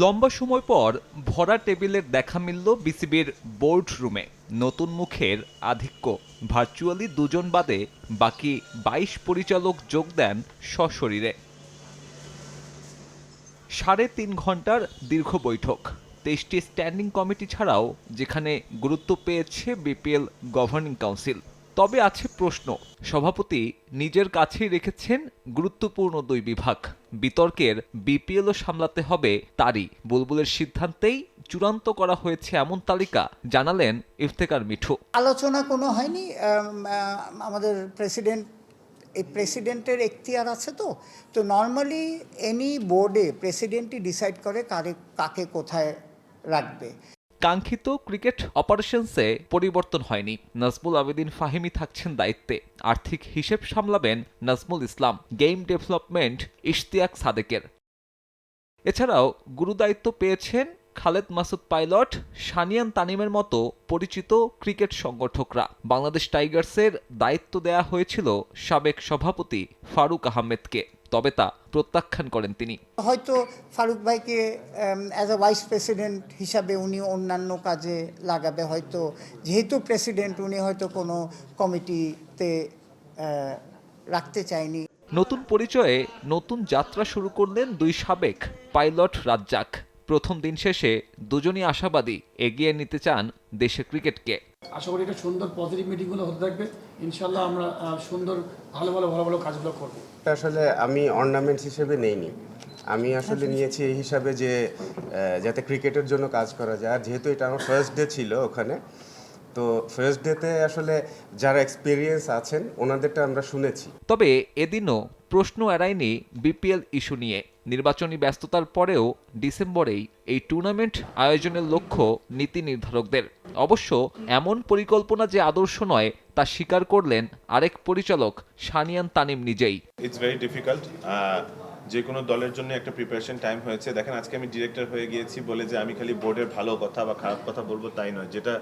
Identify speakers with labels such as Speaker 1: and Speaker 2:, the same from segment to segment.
Speaker 1: লম্বা সময় পর ভরা টেবিলের দেখা মিলল বিসিবির বোর্ড রুমে। নতুন মুখের আধিক্য। ভার্চুয়ালি দুজন বাদে বাকি বাইশ পরিচালক যোগ দেন সশরীরে। সাড়ে তিন ঘণ্টার দীর্ঘ বৈঠক। তেইশটি স্ট্যান্ডিং কমিটি ছাড়াও যেখানে গুরুত্ব পেয়েছে বিপিএল গভর্নিং কাউন্সিল। তবে আছে প্রশ্ন। সভাপতি নিজের কাছেই রেখেছেন গুরুত্বপূর্ণ দুই বিভাগ। বিতর্কের বিপিএলও সামলাতে হবে তারই। বুলবুলের সিদ্ধান্তেই চূড়ান্ত করা হয়েছে এমন তালিকা, জানালেন ইফতেকার মিঠু।
Speaker 2: আলোচনা কোনো হয়নি আমাদের প্রেসিডেন্ট, এই প্রেসিডেন্টের এখতিয়ার আছে তো? তো নর্মালি এনি বোর্ডে প্রেসিডেন্টই ডিসাইড করে কারে, কাকে কোথায় রাখবে।
Speaker 1: কাঙ্ক্ষিত ক্রিকেট অপারেশনসে পরিবর্তন হয়নি। নাজমুল আবেদিন ফাহিমি থাকছেন দায়িত্বে। আর্থিক হিসেব সামলাবেন নাজমুল ইসলাম গেম ডেভেলপমেন্ট ইশতিয়াক সাদেকের। এছাড়াও গুরুদায়িত্ব পেয়েছেন খালেদ মাসুদ পাইলট সানিয়ান তানিমের মতো পরিচিত ক্রিকেট সংগঠকরা। বাংলাদেশ টাইগার্সের দায়িত্ব দেয়া হয়েছিল সাবেক সভাপতি ফারুক আহমেদকে। তবে তা প্রত্যাখ্যান করেন তিনি।
Speaker 2: হয়তো ফারুক ভাইকে অ্যাজ আ ভাইস প্রেসিডেন্ট হিসাবে উনি অন্যান্য কাজে লাগাবে হয়তো যেহেতু প্রেসিডেন্ট উনি হয়তো কোনো কমিটিতে রাখতে চায়নি।
Speaker 1: নতুন পরিচয়ে নতুন যাত্রা শুরু করলেন দুই সাবেক পাইলট রাজ্জাক। প্রথম দিন শেষে দুজনই আশাবাদী এগিয়ে নিতে চান দেশের ক্রিকেটকে।
Speaker 3: আশা করি এটা সুন্দর পজিটিভ মিটিংগুলো হতে থাকবে। ইনশাল্লাহ আমরা সুন্দর ভালো ভালো ভালো ভালো কাজগুলো করব।
Speaker 4: আসলে আমি অর্নামেন্টস হিসেবে নেইনি। আমি আসলে নিয়েছি এই হিসাবে যে যাতে ক্রিকেটের জন্য কাজ করা যায়। আর যেহেতু এটা আমার ফার্স্ট ডে ছিল ওখানে তো ফার্স্ট ডেতে আসলে যারা এক্সপিরিয়েন্স আছেন ওনাদেরটা আমরা শুনেছি।
Speaker 1: তবে এদিনও প্রশ্ন এড়ায়নি বিপিএল ইস্যু নিয়ে। নির্বাচনী ব্যস্ততার পরেও ডিসেম্বরেই এই টুর্নামেন্ট আয়োজনের লক্ষ্য নীতি নির্ধারকদের। অবশ্য এমন পরিকল্পনা যে আদর্শ নয়, তা স্বীকার করলেন আরেক পরিচালক সানিয়ান তানিম নিজেই।
Speaker 5: যে কোনো দলের জন্য একটা প্রিপারেশন টাইম হয়েছে। দেখেন, আজকে আমি ডিরেক্টর হয়ে গিয়েছি বলে যে আমি খালি বোর্ডের ভালো কথা বা খারাপ কথা বলব তাই নয়। যেটা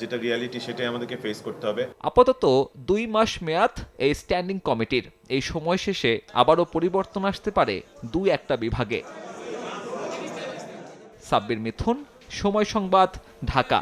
Speaker 5: যেটা রিয়ালিটি সেটাই আমাদেরকে ফেস করতে হবে।
Speaker 1: আপাতত দুই মাস মেয়াদ এই স্ট্যান্ডিং কমিটির এই সময় শেষে আবারও পরিবর্তন আসতে পারে দুই একটা বিভাগে। সাব্বির মিথুন, সময় সংবাদ, ঢাকা।